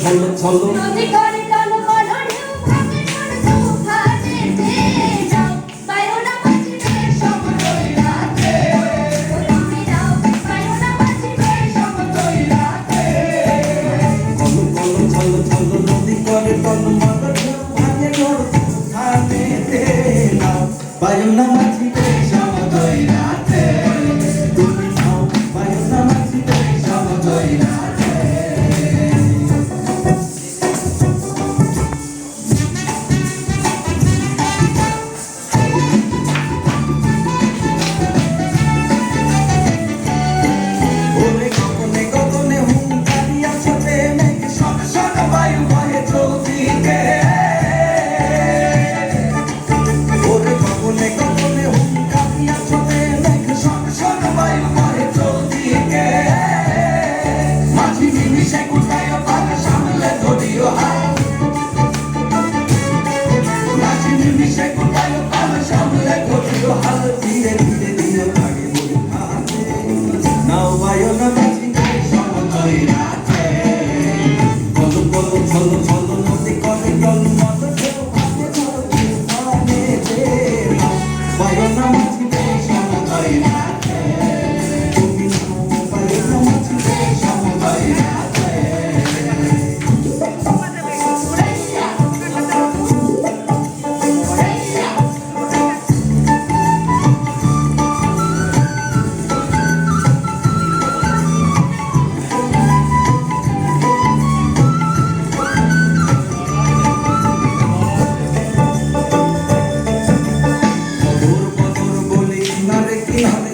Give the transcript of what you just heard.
ছলো ছলো নদী করে টানো Stay অনেক দিন হবে।